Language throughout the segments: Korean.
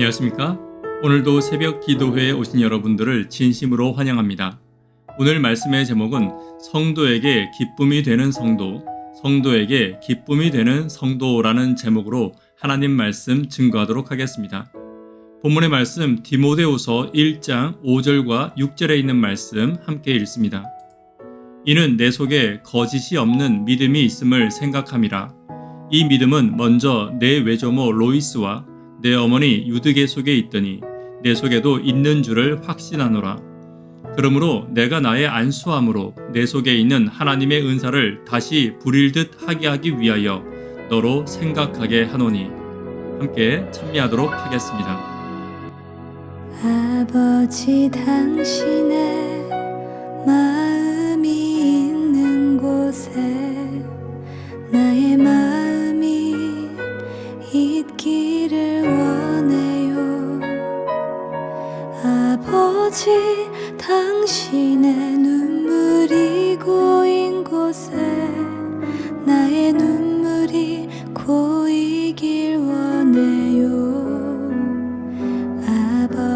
안녕하십니까? 오늘도 새벽 기도회에 오신 여러분들을 진심으로 환영합니다. 오늘 말씀의 제목은 성도에게 기쁨이 되는 성도, 성도에게 기쁨이 되는 성도라는 제목으로 하나님 말씀 증거하도록 하겠습니다. 본문의 말씀 디모데후서 1장 5절과 6절에 있는 말씀 함께 읽습니다. 이는 내 속에 거짓이 없는 믿음이 있음을 생각함이라. 이 믿음은 먼저 내 외조모 로이스와 내 어머니 유드게 속에 있더니 내 속에도 있는 줄을 확신하노라. 그러므로 내가 나의 안수함으로 내 속에 있는 하나님의 은사를 다시 부릴 듯 하게 하기 위하여 너로 생각하게 하노니 함께 참여하도록 하겠습니다. 아버지 당신의 마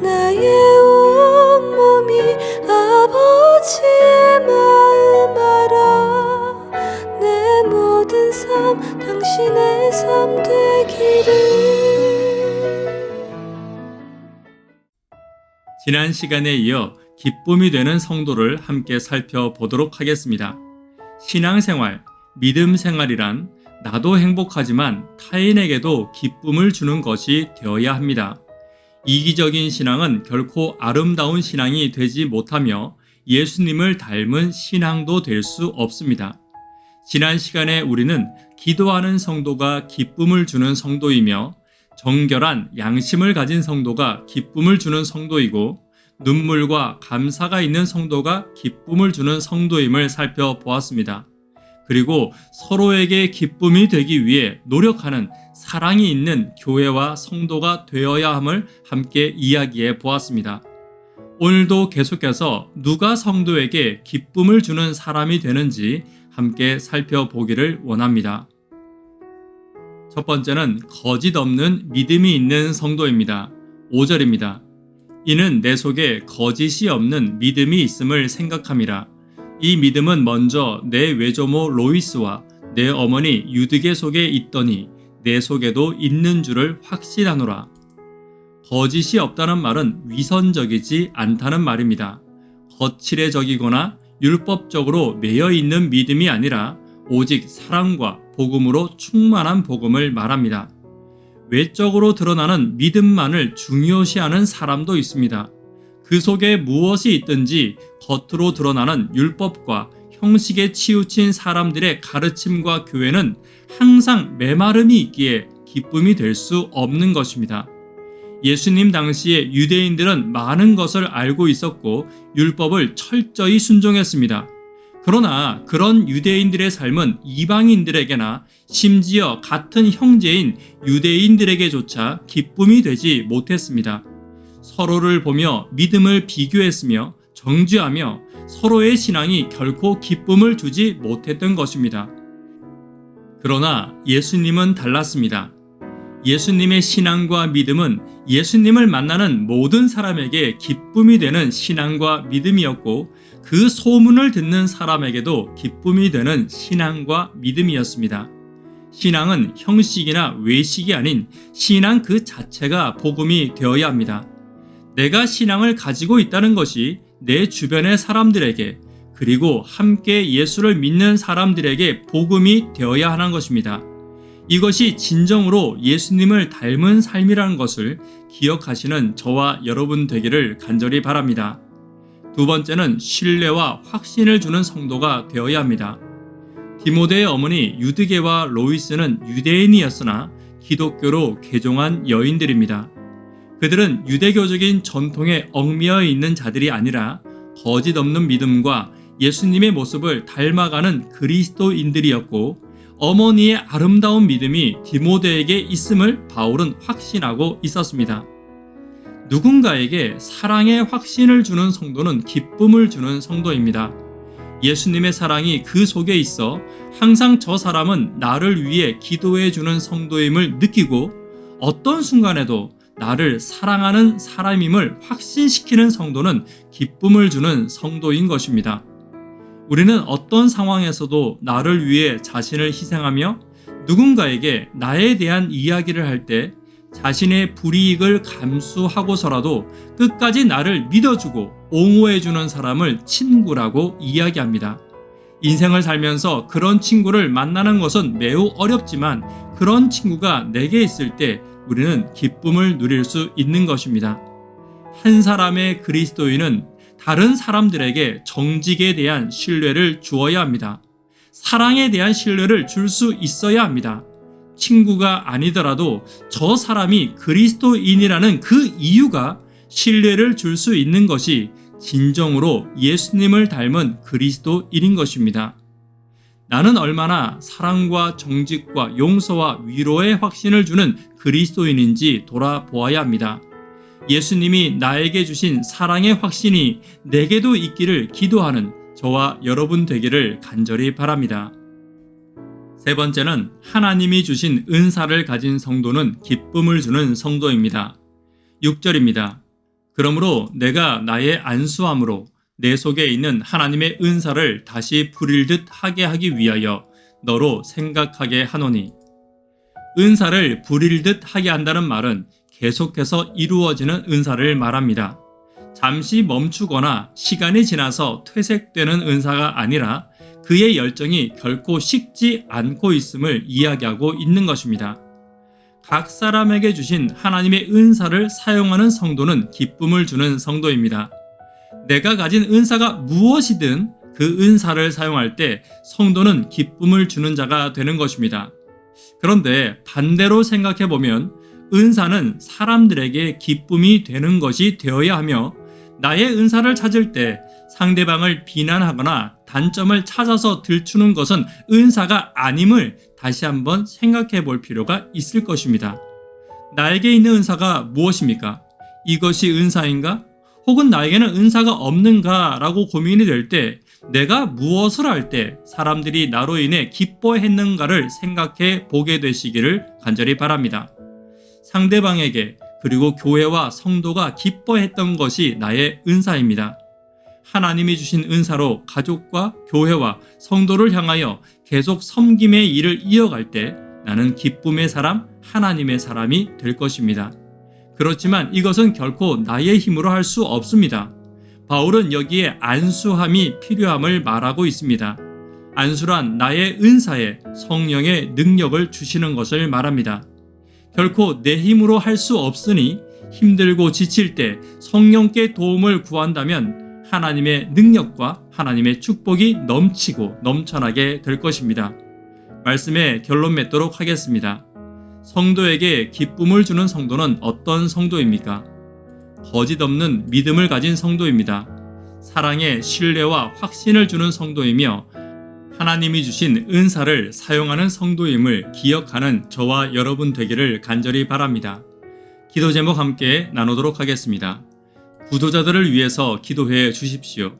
나의 온몸이 아버지의 마음 알아 내 모든 삶 당신의 삶 되기를 지난 시간에 이어 기쁨이 되는 성도를 함께 살펴보도록 하겠습니다. 신앙생활, 믿음 생활이란 나도 행복하지만 타인에게도 기쁨을 주는 것이 되어야 합니다. 이기적인 신앙은 결코 아름다운 신앙이 되지 못하며 예수님을 닮은 신앙도 될 수 없습니다. 지난 시간에 우리는 기도하는 성도가 기쁨을 주는 성도이며 정결한 양심을 가진 성도가 기쁨을 주는 성도이고 눈물과 감사가 있는 성도가 기쁨을 주는 성도임을 살펴보았습니다. 그리고 서로에게 기쁨이 되기 위해 노력하는 사랑이 있는 교회와 성도가 되어야 함을 함께 이야기해 보았습니다. 오늘도 계속해서 누가 성도에게 기쁨을 주는 사람이 되는지 함께 살펴보기를 원합니다. 첫 번째는 거짓 없는 믿음이 있는 성도입니다. 5절입니다. 이는 내 속에 거짓이 없는 믿음이 있음을 생각함이라. 이 믿음은 먼저 내 외조모 로이스와 내 어머니 유드게 속에 있더니 내 속에도 있는 줄을 확신하노라. 거짓이 없다는 말은 위선적이지 않다는 말입니다. 거칠해적이거나 율법적으로 매여 있는 믿음이 아니라 오직 사랑과 복음으로 충만한 복음을 말합니다. 외적으로 드러나는 믿음만을 중요시하는 사람도 있습니다. 그 속에 무엇이 있든지 겉으로 드러나는 율법과 형식에 치우친 사람들의 가르침과 교회는 항상 메마름이 있기에 기쁨이 될 수 없는 것입니다. 예수님 당시에 유대인들은 많은 것을 알고 있었고 율법을 철저히 순종했습니다. 그러나 그런 유대인들의 삶은 이방인들에게나 심지어 같은 형제인 유대인들에게조차 기쁨이 되지 못했습니다. 서로를 보며 믿음을 비교했으며 정죄하며 서로의 신앙이 결코 기쁨을 주지 못했던 것입니다. 그러나 예수님은 달랐습니다. 예수님의 신앙과 믿음은 예수님을 만나는 모든 사람에게 기쁨이 되는 신앙과 믿음이었고 그 소문을 듣는 사람에게도 기쁨이 되는 신앙과 믿음이었습니다. 신앙은 형식이나 외식이 아닌 신앙 그 자체가 복음이 되어야 합니다. 내가 신앙을 가지고 있다는 것이 내 주변의 사람들에게 그리고 함께 예수를 믿는 사람들에게 복음이 되어야 하는 것입니다. 이것이 진정으로 예수님을 닮은 삶이라는 것을 기억하시는 저와 여러분 되기를 간절히 바랍니다. 두 번째는 신뢰와 확신을 주는 성도가 되어야 합니다. 디모데의 어머니 유드게와 로이스는 유대인이었으나 기독교로 개종한 여인들입니다. 그들은 유대교적인 전통에 얽매여 있는 자들이 아니라 거짓 없는 믿음과 예수님의 모습을 닮아가는 그리스도인들이었고 어머니의 아름다운 믿음이 디모데에게 있음을 바울은 확신하고 있었습니다. 누군가에게 사랑의 확신을 주는 성도는 기쁨을 주는 성도입니다. 예수님의 사랑이 그 속에 있어 항상 저 사람은 나를 위해 기도해 주는 성도임을 느끼고 어떤 순간에도 나를 사랑하는 사람임을 확신시키는 성도는 기쁨을 주는 성도인 것입니다. 우리는 어떤 상황에서도 나를 위해 자신을 희생하며 누군가에게 나에 대한 이야기를 할 때 자신의 불이익을 감수하고서라도 끝까지 나를 믿어주고 옹호해주는 사람을 친구라고 이야기합니다. 인생을 살면서 그런 친구를 만나는 것은 매우 어렵지만 그런 친구가 내게 있을 때 우리는 기쁨을 누릴 수 있는 것입니다. 한 사람의 그리스도인은 다른 사람들에게 정직에 대한 신뢰를 주어야 합니다. 사랑에 대한 신뢰를 줄 수 있어야 합니다. 친구가 아니더라도 저 사람이 그리스도인이라는 그 이유가 신뢰를 줄 수 있는 것이 진정으로 예수님을 닮은 그리스도인인 것입니다. 나는 얼마나 사랑과 정직과 용서와 위로의 확신을 주는 그리스도인인지 돌아보아야 합니다. 예수님이 나에게 주신 사랑의 확신이 내게도 있기를 기도하는 저와 여러분 되기를 간절히 바랍니다. 세 번째는 하나님이 주신 은사를 가진 성도는 기쁨을 주는 성도입니다. 6절입니다. 그러므로 내가 나의 안수함으로 내 속에 있는 하나님의 은사를 다시 부릴 듯 하게 하기 위하여 너로 생각하게 하노니. 은사를 부릴 듯 하게 한다는 말은 계속해서 이루어지는 은사를 말합니다. 잠시 멈추거나 시간이 지나서 퇴색되는 은사가 아니라 그의 열정이 결코 식지 않고 있음을 이야기하고 있는 것입니다. 각 사람에게 주신 하나님의 은사를 사용하는 성도는 기쁨을 주는 성도입니다. 내가 가진 은사가 무엇이든 그 은사를 사용할 때 성도는 기쁨을 주는 자가 되는 것입니다. 그런데 반대로 생각해 보면 은사는 사람들에게 기쁨이 되는 것이 되어야 하며 나의 은사를 찾을 때 상대방을 비난하거나 단점을 찾아서 들추는 것은 은사가 아님을 다시 한번 생각해 볼 필요가 있을 것입니다. 나에게 있는 은사가 무엇입니까? 이것이 은사인가? 혹은 나에게는 은사가 없는가? 라고 고민이 될 때 내가 무엇을 할 때 사람들이 나로 인해 기뻐했는가를 생각해 보게 되시기를 간절히 바랍니다. 상대방에게 그리고 교회와 성도가 기뻐했던 것이 나의 은사입니다. 하나님이 주신 은사로 가족과 교회와 성도를 향하여 계속 섬김의 일을 이어갈 때 나는 기쁨의 사람, 하나님의 사람이 될 것입니다. 그렇지만 이것은 결코 나의 힘으로 할 수 없습니다. 바울은 여기에 안수함이 필요함을 말하고 있습니다. 안수란 나의 은사에 성령의 능력을 주시는 것을 말합니다. 결코 내 힘으로 할 수 없으니 힘들고 지칠 때 성령께 도움을 구한다면 하나님의 능력과 하나님의 축복이 넘치고 넘쳐나게 될 것입니다. 말씀에 결론 맺도록 하겠습니다. 성도에게 기쁨을 주는 성도는 어떤 성도입니까? 거짓 없는 믿음을 가진 성도입니다. 사랑에 신뢰와 확신을 주는 성도이며 하나님이 주신 은사를 사용하는 성도임을 기억하는 저와 여러분 되기를 간절히 바랍니다. 기도 제목 함께 나누도록 하겠습니다. 구도자들을 위해서 기도해 주십시오.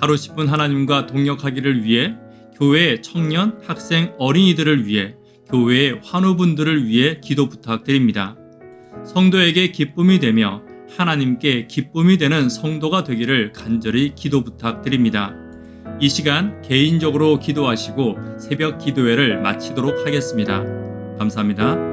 하루 10분 하나님과 동역하기를 위해 교회 청년, 학생, 어린이들을 위해 교회의 환우분들을 위해 기도 부탁드립니다. 성도에게 기쁨이 되며 하나님께 기쁨이 되는 성도가 되기를 간절히 기도 부탁드립니다. 이 시간 개인적으로 기도하시고 새벽 기도회를 마치도록 하겠습니다. 감사합니다.